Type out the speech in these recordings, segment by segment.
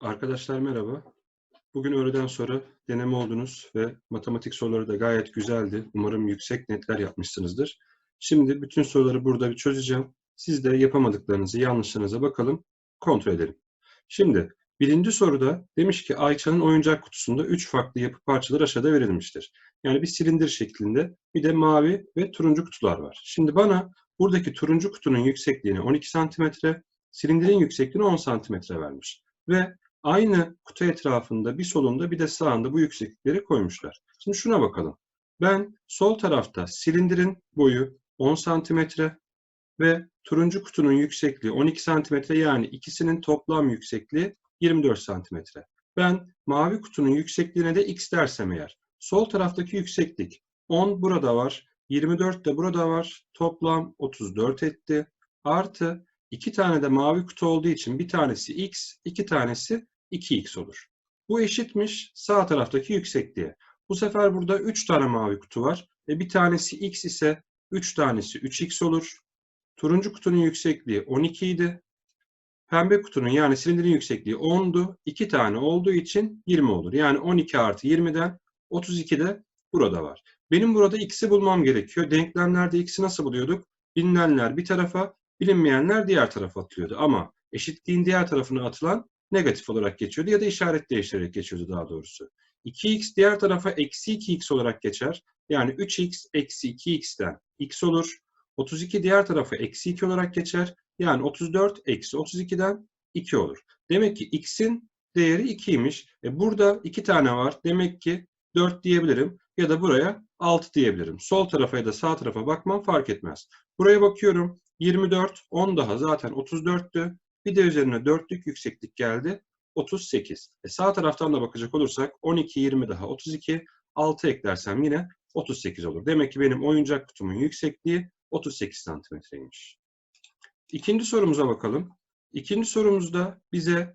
Arkadaşlar merhaba. Bugün öğleden sonra deneme oldunuz ve matematik soruları da gayet güzeldi. Umarım yüksek netler yapmışsınızdır. Şimdi bütün soruları burada bir çözeceğim. Siz de yapamadıklarınızı, yanlışlarınıza bakalım, kontrol edelim. Şimdi birinci soruda demiş ki Ayça'nın oyuncak kutusunda 3 farklı yapı parçaları aşağıda verilmiştir. Yani bir silindir şeklinde bir de mavi ve turuncu kutular var. Şimdi bana buradaki turuncu kutunun yüksekliğini 12 santimetre, silindirin yüksekliğini 10 santimetre vermiş. Ve aynı kutu etrafında bir solunda bir de sağında bu yükseklikleri koymuşlar. Şimdi şuna bakalım. Ben sol tarafta silindirin boyu 10 santimetre ve turuncu kutunun yüksekliği 12 santimetre yani ikisinin toplam yüksekliği 24 santimetre. Ben mavi kutunun yüksekliğine de x dersem eğer. Sol taraftaki yükseklik 10 burada var, 24 de burada var. Toplam 34 etti. Artı iki tane de mavi kutu olduğu için bir tanesi x, iki tanesi 2x olur. Bu eşitmiş sağ taraftaki yüksekliğe. Bu sefer burada 3 tane mavi kutu var. E bir tanesi x ise 3 tanesi 3x olur. Turuncu kutunun yüksekliği 12 idi. Pembe kutunun yani silindirin yüksekliği 10'du. 2 tane olduğu için 20 olur. Yani 12 artı 20'den 32 de burada var. Benim burada x'i bulmam gerekiyor. Denklemlerde x'i nasıl buluyorduk? Bilinenler bir tarafa, bilinmeyenler diğer tarafa atılıyordu. Ama eşitliğin diğer tarafına atılan negatif olarak geçiyordu ya da işaret değiştirerek geçiyordu daha doğrusu. 2x diğer tarafa eksi 2x olarak geçer. Yani 3x eksi 2x'ten x olur. 32 diğer tarafa eksi 2 olarak geçer. Yani 34 eksi 32'den 2 olur. Demek ki x'in değeri 2'ymiş. E burada 2 tane var. Demek ki 4 diyebilirim. Ya da buraya 6 diyebilirim. Sol tarafa ya da sağ tarafa bakmam fark etmez. Buraya bakıyorum. 24, 10 daha zaten 34'tü. Bir de üzerine 4'lük yükseklik geldi. 38. E sağ taraftan da bakacak olursak 12, 20 daha 32. 6 eklersem yine 38 olur. Demek ki benim oyuncak kutumun yüksekliği 38 santimetreymiş. İkinci sorumuza bakalım. İkinci sorumuzda bize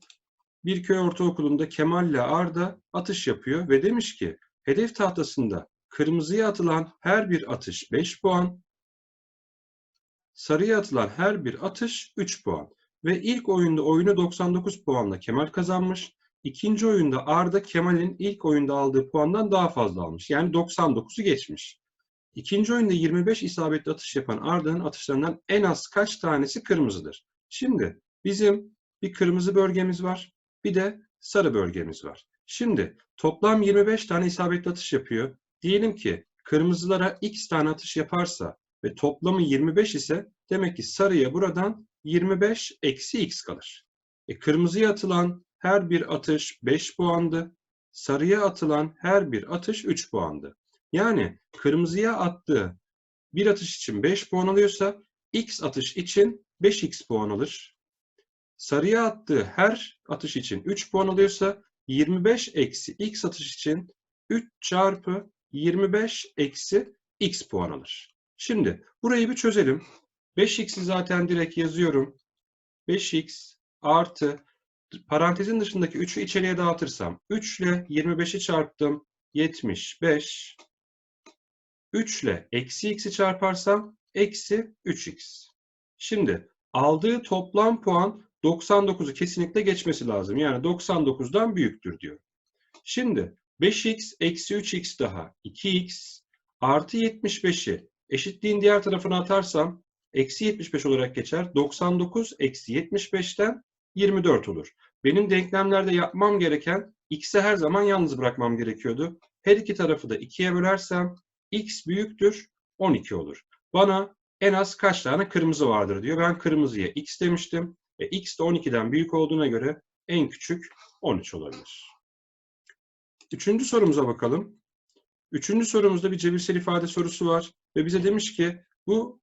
bir köy ortaokulunda Kemal ile Arda atış yapıyor ve demiş ki hedef tahtasında kırmızıya atılan her bir atış 5 puan, sarıya atılan her bir atış 3 puan. Ve ilk oyunda oyunu 99 puanla Kemal kazanmış. İkinci oyunda Arda Kemal'in ilk oyunda aldığı puandan daha fazla almış. Yani 99'u geçmiş. İkinci oyunda 25 isabetli atış yapan Arda'nın atışlarından en az kaç tanesi kırmızıdır? Şimdi bizim bir kırmızı bölgemiz var, bir de sarı bölgemiz var. Şimdi toplam 25 tane isabetli atış yapıyor. Diyelim ki kırmızılara x tane atış yaparsa ve toplamı 25 ise demek ki sarıya buradan 25 eksi x kalır. E, kırmızıya atılan her bir atış 5 puandı. Sarıya atılan her bir atış 3 puandı. Yani kırmızıya attığı bir atış için 5 puan alıyorsa x atış için 5x puan alır. Sarıya attığı her atış için 3 puan alıyorsa 25 eksi x atış için 3 çarpı 25 eksi x puan alır. Şimdi burayı bir çözelim. 5x'i zaten direkt yazıyorum. 5x artı parantezin dışındaki 3'ü içeriye dağıtırsam 3 ile 25'i çarptım 75 3 ile eksi x'i çarparsam eksi 3x. Şimdi aldığı toplam puan 99'u kesinlikle geçmesi lazım. Yani 99'dan büyüktür diyor. Şimdi 5x eksi 3x daha 2x artı 75'i eşitliğin diğer tarafına atarsam eksi 75 olarak geçer. 99 eksi 75'ten 24 olur. Benim denklemlerde yapmam gereken x'i her zaman yalnız bırakmam gerekiyordu. Her iki tarafı da 2'ye bölersem x büyüktür 12 olur. Bana en az kaç tane kırmızı vardır diyor. Ben kırmızıya x demiştim. Ve x de 12'den büyük olduğuna göre en küçük 13 olabilir. Üçüncü sorumuza bakalım. Üçüncü sorumuzda bir cebirsel ifade sorusu var. Ve bize demiş ki bu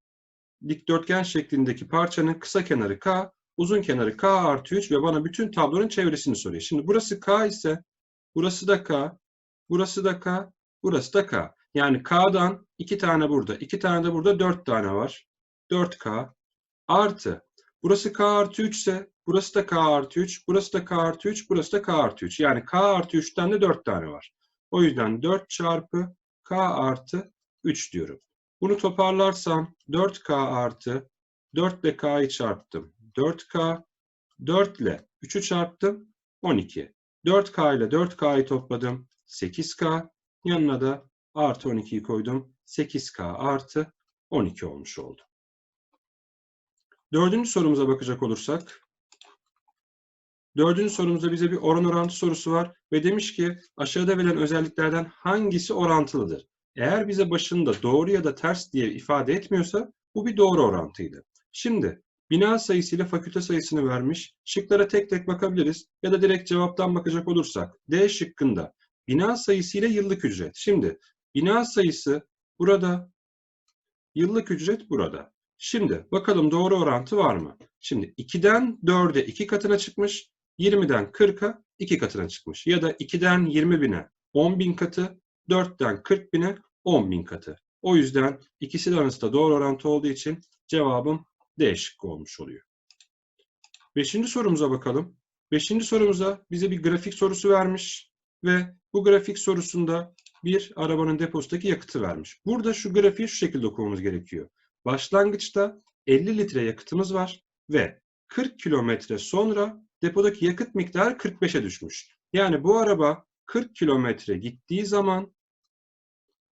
dikdörtgen şeklindeki parçanın kısa kenarı k, uzun kenarı k artı 3 ve bana bütün tablonun çevresini soruyor. Şimdi burası k ise burası da k, burası da k, burası da k. Yani k'dan iki tane burada, iki tane de burada dört tane var. 4k artı burası k artı 3 ise burası da k artı 3, burası da k artı 3, burası da k artı 3. Yani k artı 3'ten de 4 tane var. O yüzden 4 çarpı k artı 3 diyorum. Bunu toparlarsam 4K artı 4 ile K'yı çarptım. 4K 4 ile 3'ü çarptım. 12. 4K ile 4K'yı topladım. 8K. Yanına da artı 12'yi koydum. 8K artı 12 olmuş oldu. Dördüncü sorumuza bakacak olursak. Dördüncü sorumuzda bize bir oran orantı sorusu var ve demiş ki aşağıda verilen özelliklerden hangisi orantılıdır? Eğer bize başında doğru ya da ters diye ifade etmiyorsa bu bir doğru orantıydı. Şimdi bina sayısı ile fakülte sayısını vermiş. Şıklara tek tek bakabiliriz ya da direkt cevaptan bakacak olursak D şıkkında bina sayısı ile yıllık ücret. Şimdi bina sayısı burada, yıllık ücret burada. Şimdi bakalım doğru orantı var mı? Şimdi 2'den 4'e 2 katına çıkmış, 20'den 40'a 2 katına çıkmış. Ya da 2'den 20 bine 10 bin katı, 4'ten 40 bine 10 bin katı. O yüzden ikisi de arasında doğru orantı olduğu için cevabım D şıkkı olmuş oluyor. Beşinci sorumuza bakalım. Beşinci sorumuza bize bir grafik sorusu vermiş ve bu grafik sorusunda bir arabanın deposundaki yakıtı vermiş. Burada şu grafiği şu şekilde okumamız gerekiyor. Başlangıçta 50 litre yakıtımız var ve 40 kilometre sonra depodaki yakıt miktarı 45'e düşmüş. Yani bu araba 40 kilometre gittiği zaman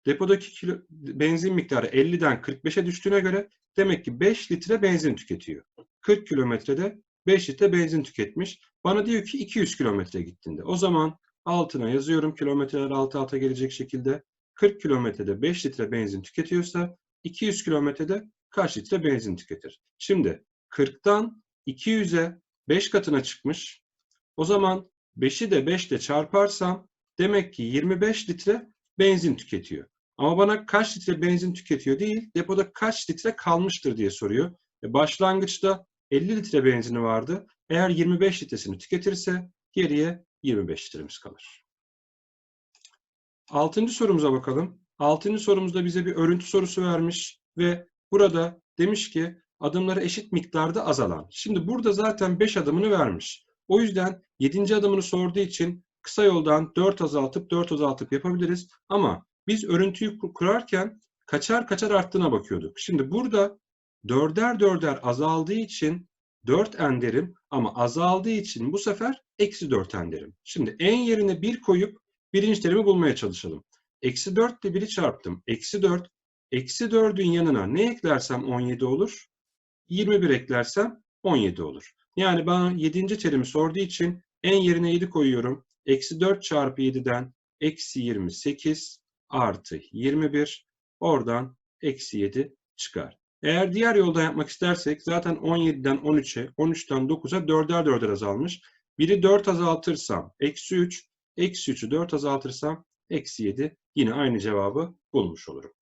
depodaki kilo, benzin miktarı 50'den 45'e düştüğüne göre demek ki 5 litre benzin tüketiyor. 40 kilometrede 5 litre benzin tüketmiş. Bana diyor ki 200 kilometre gittiğinde. O zaman altına yazıyorum kilometreler alt alta gelecek şekilde. 40 kilometrede 5 litre benzin tüketiyorsa 200 kilometrede kaç litre benzin tüketir? Şimdi 40'tan 200'e 5 katına çıkmış. O zaman 5'i de 5 ile çarparsam demek ki 25 litre benzin tüketiyor. Ama bana kaç litre benzin tüketiyor değil, depoda kaç litre kalmıştır diye soruyor. E başlangıçta 50 litre benzini vardı. Eğer 25 litresini tüketirse geriye 25 litremiz kalır. Altıncı sorumuza bakalım. Altıncı sorumuzda bize bir örüntü sorusu vermiş ve burada demiş ki adımları eşit miktarda azalan. Şimdi burada zaten 5 adımını vermiş. O yüzden 7. adımını sorduğu için kısa yoldan 4 azaltıp 4 azaltıp yapabiliriz. Ama biz örüntüyü kurarken kaçar kaçar arttığına bakıyorduk. Şimdi burada dörder dörder azaldığı için 4 enderim ama azaldığı için bu sefer eksi 4 enderim. Şimdi en yerine 1 koyup birinci terimi bulmaya çalışalım. Eksi 4 ile 1'i çarptım. Eksi 4. Eksi 4'ün yanına ne eklersem 17 olur? 21 eklersem 17 olur. Yani bana 7. terimi sorduğu için en yerine 7 koyuyorum. Eksi 4 çarpı 7'den eksi 28 artı 21. Oradan eksi 7 çıkar. Eğer diğer yoldan yapmak istersek zaten 17'den 13'e, 13'ten 9'a 4'er 4'er azalmış. Biri 4 azaltırsam eksi 3, eksi 3'ü 4 azaltırsam eksi 7 yine aynı cevabı bulmuş olurum.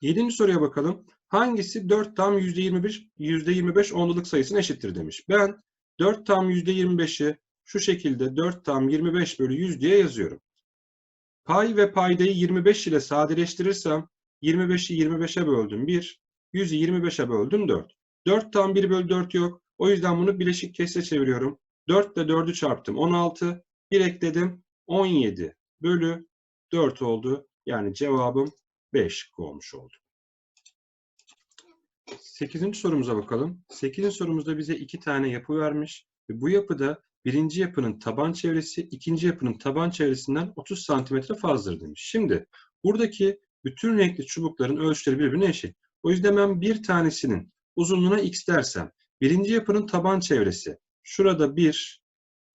Yedinci soruya bakalım. Hangisi 4 tam %21, %25 onluluk sayısına eşittir demiş. Ben 4 tam %25'i şu şekilde 4 tam 25 bölü 100 diye yazıyorum. Pay ve paydayı 25 ile sadeleştirirsem 25'i 25'e böldüm 1, 100'ü 25'e böldüm 4. 4 tam 1 bölü 4 yok. O yüzden bunu bileşik kesre çeviriyorum. 4 ile 4'ü çarptım 16, 1 ekledim 17 bölü 4 oldu. Yani cevabım 5 olmuş oldu. 8. sorumuza bakalım. 8. sorumuzda bize iki tane yapı vermiş. Ve bu yapıda birinci yapının taban çevresi ikinci yapının taban çevresinden 30 santimetre fazladır demiş. Şimdi buradaki bütün renkli çubukların ölçüleri birbirine eşit. O yüzden ben bir tanesinin uzunluğuna x dersem birinci yapının taban çevresi şurada 1,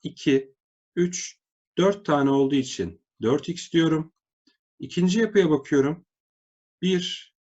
2, 3, 4 tane olduğu için 4x diyorum. İkinci yapıya bakıyorum. 1,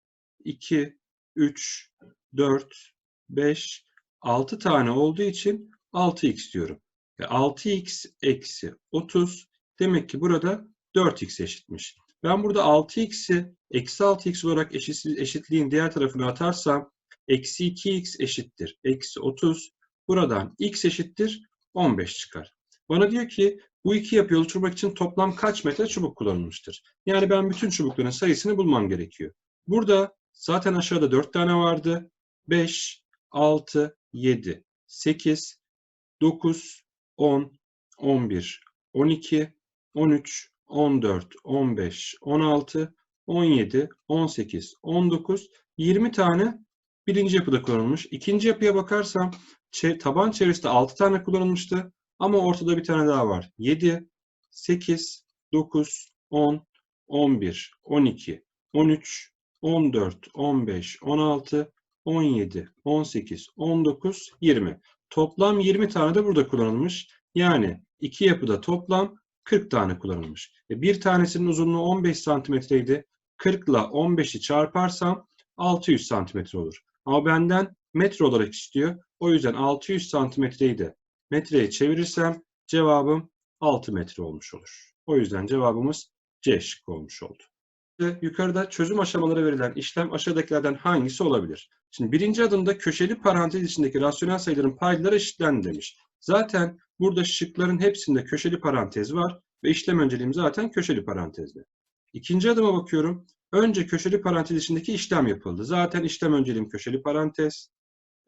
2, 3, 4, 5, 6 tane olduğu için 6x diyorum. Ve 6x eksi 30 demek ki burada 4x eşitmiş. Ben burada 6x'i eksi 6x olarak eşitliğin diğer tarafına atarsam eksi 2x eşittir. Eksi 30. Buradan x eşittir 15 çıkar. Bana diyor ki bu iki yapıyı oluşturmak için toplam kaç metre çubuk kullanılmıştır? Yani ben bütün çubukların sayısını bulmam gerekiyor. Burada zaten aşağıda 4 tane vardı. 5, 6, 7, 8, 9, 10, 11, 12, 13, 14, 15, 16, 17, 18, 19, 20 tane birinci yapıda kullanılmış. İkinci yapıya bakarsam taban çevresinde 6 tane kullanılmıştı. Ama ortada bir tane daha var. 7, 8, 9, 10, 11, 12, 13, 14, 15, 16, 17, 18, 19, 20. Toplam 20 tane de burada kullanılmış. Yani iki yapıda toplam 40 tane kullanılmış. E bir tanesinin uzunluğu 15 santimetreydi. 40 ile 15'i çarparsam 600 santimetre olur. Ama benden metre olarak istiyor. O yüzden 600 santimetreyi de metreye çevirirsem cevabım 6 metre olmuş olur. O yüzden cevabımız C şıkkı olmuş oldu. Yukarıda çözüm aşamaları verilen işlem aşağıdakilerden hangisi olabilir? Şimdi birinci adımda köşeli parantez içindeki rasyonel sayıların paydaları eşitlendi demiş. Zaten burada şıkların hepsinde köşeli parantez var ve işlem önceliğim zaten köşeli parantezde. İkinci adıma bakıyorum. Önce köşeli parantez içindeki işlem yapıldı. Zaten işlem önceliğim köşeli parantez.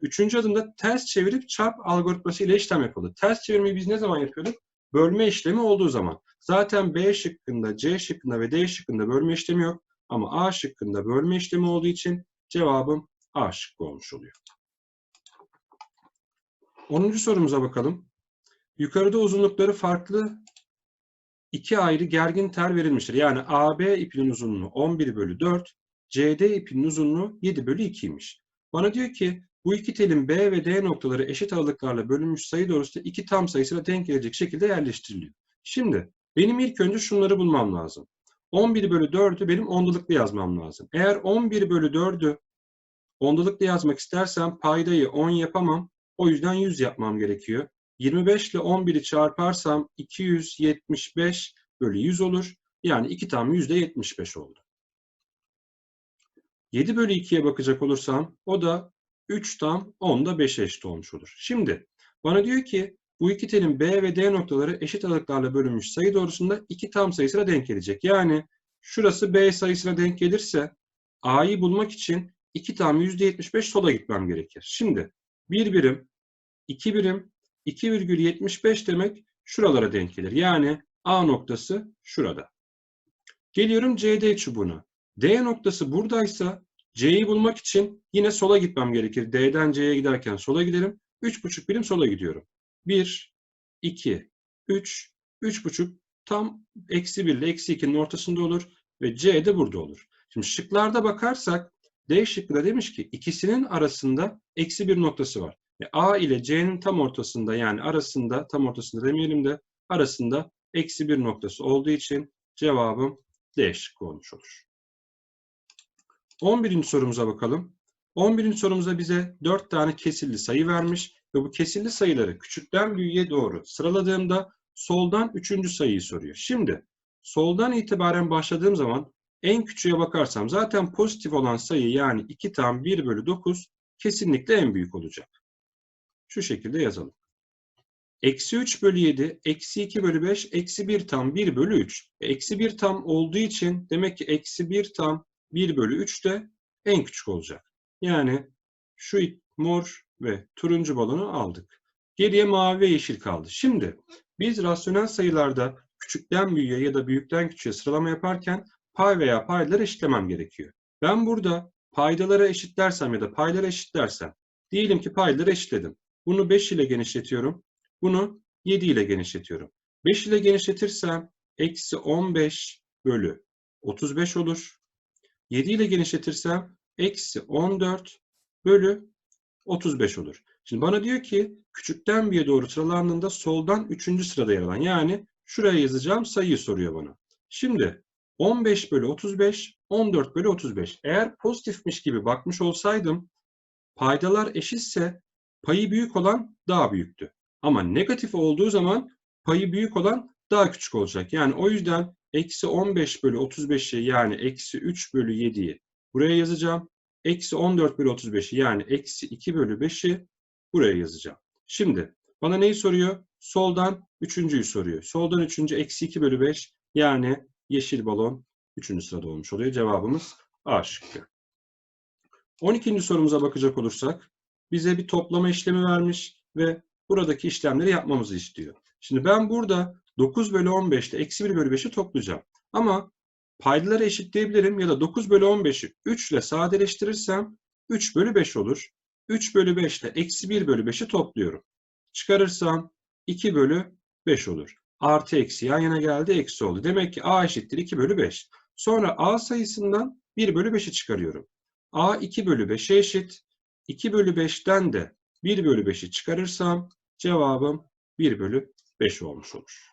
Üçüncü adımda ters çevirip çarp algoritması ile işlem yapıldı. Ters çevirmeyi biz ne zaman yapıyorduk? Bölme işlemi olduğu zaman. Zaten B şıkkında, C şıkkında ve D şıkkında bölme işlemi yok. Ama A şıkkında bölme işlemi olduğu için cevabım A şıkkı olmuş oluyor. 10. sorumuza bakalım. Yukarıda uzunlukları farklı iki ayrı gergin tel verilmiştir. Yani AB ipinin uzunluğu 11 bölü 4, CD ipinin uzunluğu 7 bölü 2'ymiş. Bana diyor ki bu iki telin B ve D noktaları eşit aralıklarla bölünmüş sayı doğrusunda iki tam sayısına denk gelecek şekilde yerleştiriliyor. Şimdi benim ilk önce şunları bulmam lazım. 11 bölü 4'ü benim ondalıklı yazmam lazım. Eğer 11 bölü 4'ü ondalıklı yazmak istersem paydayı 10 yapamam. O yüzden 100 yapmam gerekiyor. 25 ile 11'i çarparsam 275 bölü 100 olur. Yani 2 tam %75 oldu. 7 bölü 2'ye bakacak olursam o da 3 tam 10'da 5'e eşit olmuş olur. Şimdi bana diyor ki bu iki telin B ve D noktaları eşit aralıklarla bölünmüş sayı doğrusunda iki tam sayısına denk gelecek. Yani şurası B sayısına denk gelirse A'yı bulmak için 2 tam %75 sola gitmem gerekir. Şimdi 1 birim, 2 birim, 2,75 demek şuralara denk gelir. Yani A noktası şurada. Geliyorum CD çubuğuna. D noktası buradaysa C'yi bulmak için yine sola gitmem gerekir. D'den C'ye giderken sola giderim. 3,5 birim sola gidiyorum. 1, 2, 3, 3,5 tam eksi 1 ile eksi 2'nin ortasında olur ve C de burada olur. Şimdi şıklarda bakarsak D şıkkında demiş ki ikisinin arasında eksi bir noktası var. E, A ile C'nin tam ortasında yani arasında tam ortasında demeyelim de arasında eksi bir noktası olduğu için cevabım D şıkkı olmuş olur. 11. sorumuza bakalım. 11. sorumuza bize 4 tane kesilli sayı vermiş ve bu kesilli sayıları küçükten büyüğe doğru sıraladığımda soldan 3. sayıyı soruyor. Şimdi soldan itibaren başladığım zaman en küçüğe bakarsam zaten pozitif olan sayı yani 2 tam 1 bölü 9 kesinlikle en büyük olacak. Şu şekilde yazalım. Eksi 3 bölü 7, eksi 2 bölü 5, eksi 1 tam 1 bölü 3. E, eksi 1 tam olduğu için demek ki eksi 1 tam 1 bölü 3 de en küçük olacak. Yani şu mor ve turuncu balonu aldık. Geriye mavi ve yeşil kaldı. Şimdi biz rasyonel sayılarda küçükten büyüğe ya da büyükten küçüğe sıralama yaparken pay veya paydaları eşitlemem gerekiyor. Ben burada paydaları eşitlersem ya da payları eşitlersem diyelim ki payları eşitledim. Bunu 5 ile genişletiyorum. Bunu 7 ile genişletiyorum. 5 ile genişletirsem eksi 15 bölü 35 olur. 7 ile genişletirsem eksi 14 bölü 35 olur. Şimdi bana diyor ki küçükten bir'e doğru sıralandığında soldan 3. sırada yer alan yani şuraya yazacağım sayıyı soruyor bana. Şimdi 15 bölü 35, 14 bölü 35. Eğer pozitifmiş gibi bakmış olsaydım paydalar eşitse payı büyük olan daha büyüktü. Ama negatif olduğu zaman payı büyük olan daha küçük olacak. Yani o yüzden eksi 15 bölü 35'i yani eksi 3 bölü 7'yi buraya yazacağım. Eksi 14 bölü 35'i yani eksi 2 bölü 5'i buraya yazacağım. Şimdi bana neyi soruyor? Soldan üçüncüyü soruyor. Soldan üçüncü eksi 2 bölü 5 yani yeşil balon üçüncü sırada olmuş oluyor. Cevabımız A şıkkı. 12. sorumuza bakacak olursak bize bir toplama işlemi vermiş ve buradaki işlemleri yapmamızı istiyor. Şimdi ben burada 9 bölü 15 ile eksi 1 bölü 5'i toplayacağım. Ama paydaları eşitleyebilirim ya da 9 bölü 15'i 3 ile sadeleştirirsem 3 bölü 5 olur. 3 bölü 5 ile eksi 1 bölü 5'i topluyorum. Çıkarırsam 2 bölü 5 olur. Artı eksi yan yana geldi eksi oldu. Demek ki a eşittir 2 bölü 5. Sonra a sayısından 1 bölü 5'i çıkarıyorum. a 2 bölü 5'e eşit. 2 bölü 5'ten de 1 bölü 5'i çıkarırsam cevabım 1 bölü 5 olmuş olur.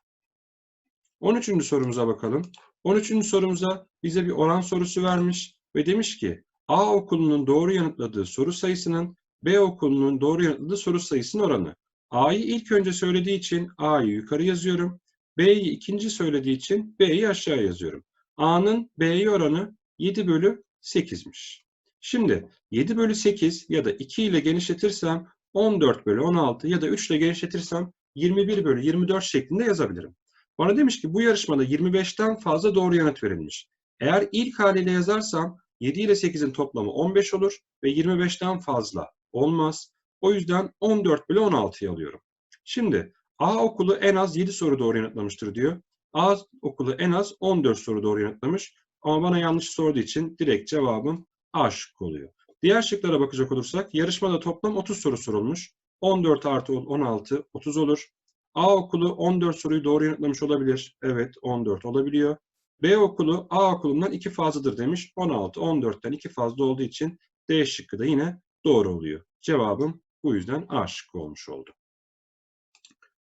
13. sorumuza bakalım. 13. sorumuza bize bir oran sorusu vermiş ve demiş ki A okulunun doğru yanıtladığı soru sayısının B okulunun doğru yanıtladığı soru sayısının oranı. A'yı ilk önce söylediği için A'yı yukarı yazıyorum. B'yi ikinci söylediği için B'yi aşağı yazıyorum. A'nın B'ye oranı 7 bölü 8'miş. Şimdi 7 bölü 8 ya da 2 ile genişletirsem 14 bölü 16 ya da 3 ile genişletirsem 21 bölü 24 şeklinde yazabilirim. Bana demiş ki bu yarışmada 25'ten fazla doğru yanıt verilmiş. Eğer ilk haliyle yazarsam 7 ile 8'in toplamı 15 olur ve 25'ten fazla olmaz. O yüzden 14 bölü 16'yı alıyorum. Şimdi A okulu en az 7 soru doğru yanıtlamıştır diyor. A okulu en az 14 soru doğru yanıtlamış. Ama bana yanlış sorduğu için direkt cevabım A şıkkı oluyor. Diğer şıklara bakacak olursak yarışmada toplam 30 soru sorulmuş. 14 artı 16 30 olur. A okulu 14 soruyu doğru yanıtlamış olabilir. Evet 14 olabiliyor. B okulu A okulundan 2 fazladır demiş. 16, 14'ten 2 fazla olduğu için D şıkkı da yine doğru oluyor. Cevabım bu yüzden A şıkkı olmuş oldu.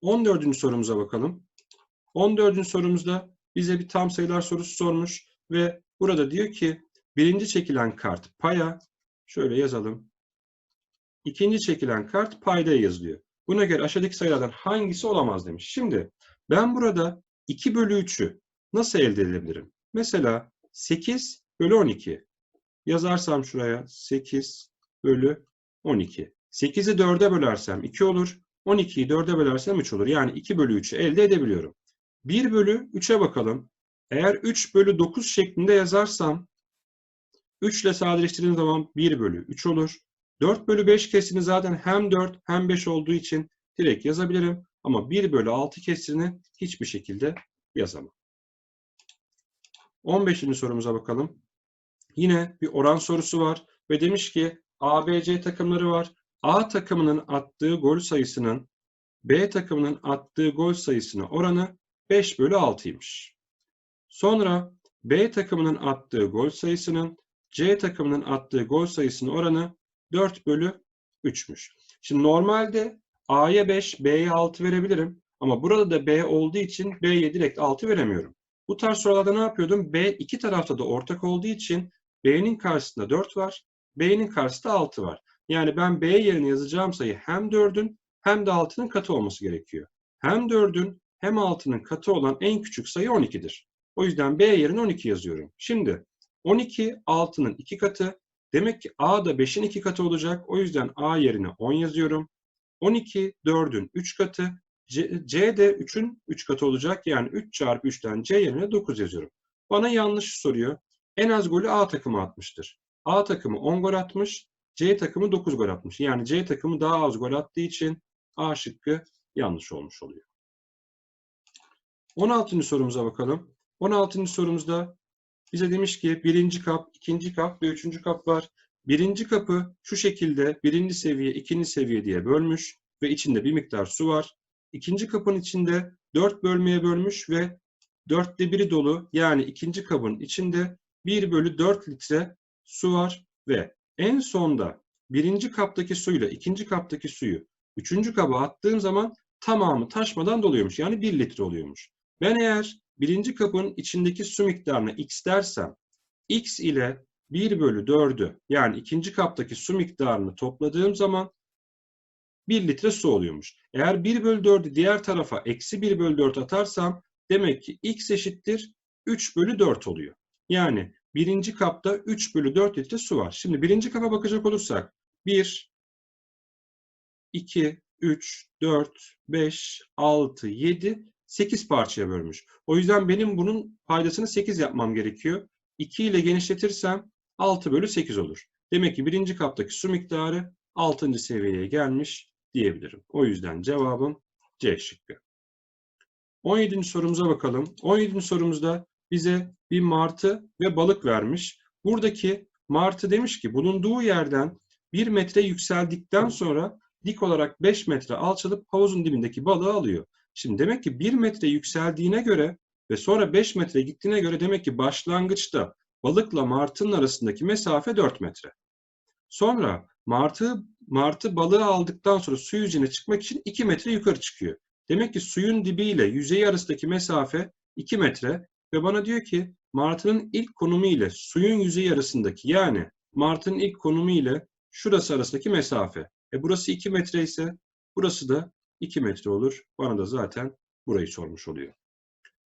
14. sorumuza bakalım. 14. sorumuzda bize bir tam sayılar sorusu sormuş ve burada diyor ki birinci çekilen kart paya, şöyle yazalım. İkinci çekilen kart paydaya yazılıyor. Buna göre aşağıdaki sayılardan hangisi olamaz demiş. Şimdi ben burada 2 bölü 3'ü nasıl elde edebilirim? Mesela 8 bölü 12. Yazarsam şuraya 8 bölü 12. 8'i 4'e bölersem 2 olur. 12'yi 4'e bölersem 3 olur. Yani 2 bölü 3'ü elde edebiliyorum. 1 bölü 3'e bakalım. Eğer 3 bölü 9 şeklinde yazarsam 3 ile sadeleştirdiğim zaman 1 bölü 3 olur. 4 bölü 5 kesini zaten hem 4 hem 5 olduğu için direkt yazabilirim. Ama 1 bölü 6 kesirini hiçbir şekilde yazamam. 15. sorumuza bakalım. Yine bir oran sorusu var ve demiş ki ABC takımları var. A takımının attığı gol sayısının B takımının attığı gol sayısına oranı 5 bölü 6'ymış. Sonra B takımının attığı gol sayısının C takımının attığı gol sayısının oranı 4 bölü 3'müş. Şimdi normalde A'ya 5, B'ye 6 verebilirim. Ama burada da B olduğu için B'ye direkt 6 veremiyorum. Bu tarz sorularda ne yapıyordum? B iki tarafta da ortak olduğu için B'nin karşısında 4 var, B'nin karşısında 6 var. Yani ben B yerine yazacağım sayı hem 4'ün hem de 6'nın katı olması gerekiyor. Hem 4'ün hem 6'nın katı olan en küçük sayı 12'dir. O yüzden B yerine 12 yazıyorum. Şimdi 12 6'nın 2 katı. Demek ki A da 5'in 2 katı olacak. O yüzden A yerine 10 yazıyorum. 12 4'ün 3 katı. C, C de 3'ün 3 katı olacak. Yani 3 çarpı 3'ten C yerine 9 yazıyorum. Bana yanlış soruyor. En az golü A takımı atmıştır. A takımı 10 gol atmış. C takımı 9 gol atmış. Yani C takımı daha az gol attığı için A şıkkı yanlış olmuş oluyor. 16. sorumuza bakalım. 16. sorumuzda bize demiş ki birinci kap, ikinci kap ve üçüncü kap var. Birinci kapı şu şekilde birinci seviye, ikinci seviye diye bölmüş ve içinde bir miktar su var. İkinci kapın içinde dört bölmeye bölmüş ve dörtte biri dolu. Yani ikinci kabın içinde 1 bölü 4 litre su var ve en sonda birinci kaptaki suyla ikinci kaptaki suyu üçüncü kaba attığım zaman tamamı taşmadan doluyormuş. Yani 1 litre oluyormuş. Ben eğer birinci kabın içindeki su miktarına x dersem x ile 1 bölü 4'ü yani ikinci kaptaki su miktarını topladığım zaman 1 litre su oluyormuş. Eğer 1 bölü 4'ü diğer tarafa eksi 1 bölü 4 atarsam demek ki x eşittir 3 bölü 4 oluyor. Yani birinci kapta 3 bölü 4 litre su var. Şimdi birinci kapa bakacak olursak 1, 2, 3, 4, 5, 6, 7, 8 parçaya bölmüş. O yüzden benim bunun paydasını 8 yapmam gerekiyor. 2 ile genişletirsem 6 bölü 8 olur. Demek ki birinci kaptaki su miktarı 6. seviyeye gelmiş diyebilirim. O yüzden cevabım C şıkkı. 17. sorumuza bakalım. 17. sorumuzda bize bir martı ve balık vermiş. Buradaki martı demiş ki bulunduğu yerden 1 metre yükseldikten sonra dik olarak 5 metre alçalıp havuzun dibindeki balığı alıyor. Şimdi demek ki 1 metre yükseldiğine göre ve sonra 5 metre gittiğine göre demek ki başlangıçta balıkla martının arasındaki mesafe 4 metre. Sonra martı, martı balığı aldıktan sonra su yüzeyine çıkmak için 2 metre yukarı çıkıyor. Demek ki suyun dibi ile yüzeyi arasındaki mesafe 2 metre ve bana diyor ki martının ilk konumu ile suyun yüzeyi arasındaki yani martının ilk konumu ile şurası arasındaki mesafe. E burası 2 metre ise burası da 2 metre olur. Bana da zaten burayı sormuş oluyor.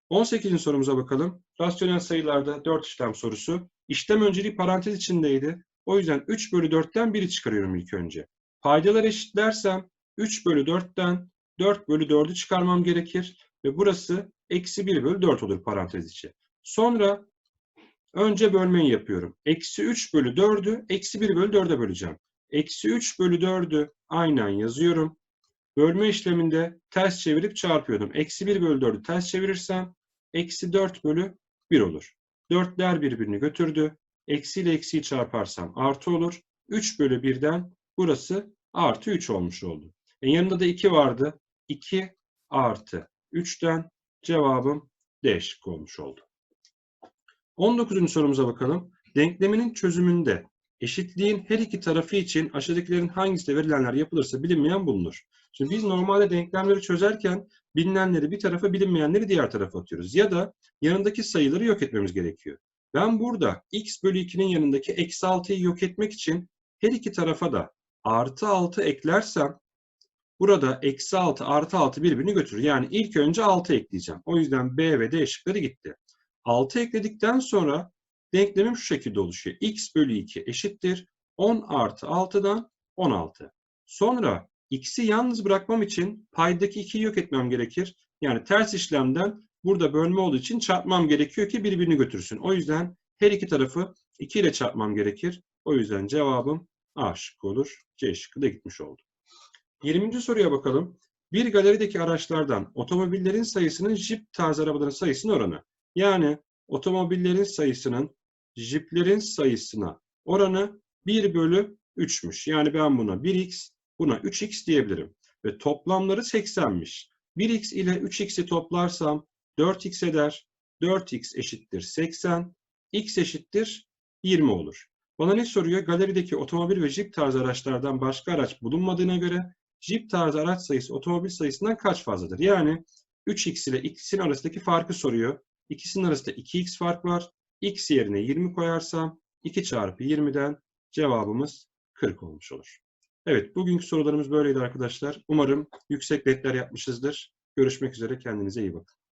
18. sorumuza bakalım. Rasyonel sayılarda 4 işlem sorusu. İşlem önceliği parantez içindeydi. O yüzden 3 bölü 4'ten 1'i çıkarıyorum ilk önce. Paydalar eşitlersem 3 bölü 4'ten 4 bölü 4'ü çıkarmam gerekir. Ve burası eksi 1 bölü 4 olur parantez içi. Sonra önce bölmeyi yapıyorum. Eksi 3 bölü 4'ü eksi 1 bölü 4'e böleceğim. Eksi 3 bölü 4'ü aynen yazıyorum. Bölme işleminde ters çevirip çarpıyordum. Eksi 1 bölü 4'ü ters çevirirsem eksi 4 bölü 1 olur. 4'ler birbirini götürdü. Eksi ile eksiyi çarparsam artı olur. 3 bölü 1'den burası artı 3 olmuş oldu. E yanında da 2 vardı. 2 artı 3'ten cevabım D şıkkı olmuş oldu. 19. sorumuza bakalım. Denkleminin çözümünde eşitliğin her iki tarafı için aşağıdakilerin hangisi de verilenler yapılırsa bilinmeyen bulunur. Şimdi biz normalde denklemleri çözerken bilinenleri bir tarafa bilinmeyenleri diğer tarafa atıyoruz. Ya da yanındaki sayıları yok etmemiz gerekiyor. Ben burada x bölü 2'nin yanındaki eksi 6'yı yok etmek için her iki tarafa da artı 6 eklersem burada eksi 6 artı 6 birbirini götürür. Yani ilk önce 6 ekleyeceğim. O yüzden B ve D şıkları gitti. 6 ekledikten sonra denklemim şu şekilde oluşuyor. x bölü 2 eşittir 10 artı 6'dan 16. Sonra x'i yalnız bırakmam için paydaki 2'yi yok etmem gerekir. Yani ters işlemden burada bölme olduğu için çarpmam gerekiyor ki birbirini götürsün. O yüzden her iki tarafı 2 ile çarpmam gerekir. O yüzden cevabım A şıkkı olur. C şıkkı da gitmiş oldu. 20. soruya bakalım. Bir galerideki araçlardan otomobillerin sayısının jip tarzı arabaların sayısının oranı. Yani otomobillerin sayısının jiplerin sayısına oranı 1 bölü 3'müş. Yani ben buna 1x, buna 3x diyebilirim. Ve toplamları 80'miş. 1x ile 3x'i toplarsam 4x eder. 4x eşittir 80. x eşittir 20 olur. Bana ne soruyor? Galerideki otomobil ve jip tarzı araçlardan başka araç bulunmadığına göre jip tarzı araç sayısı otomobil sayısından kaç fazladır? Yani 3x ile x'in arasındaki farkı soruyor. İkisinin arasında 2x fark var. x yerine 20 koyarsam 2 çarpı 20'den cevabımız 40 olmuş olur. Evet bugünkü sorularımız böyleydi arkadaşlar. Umarım yüksek netler yapmışızdır. Görüşmek üzere kendinize iyi bakın.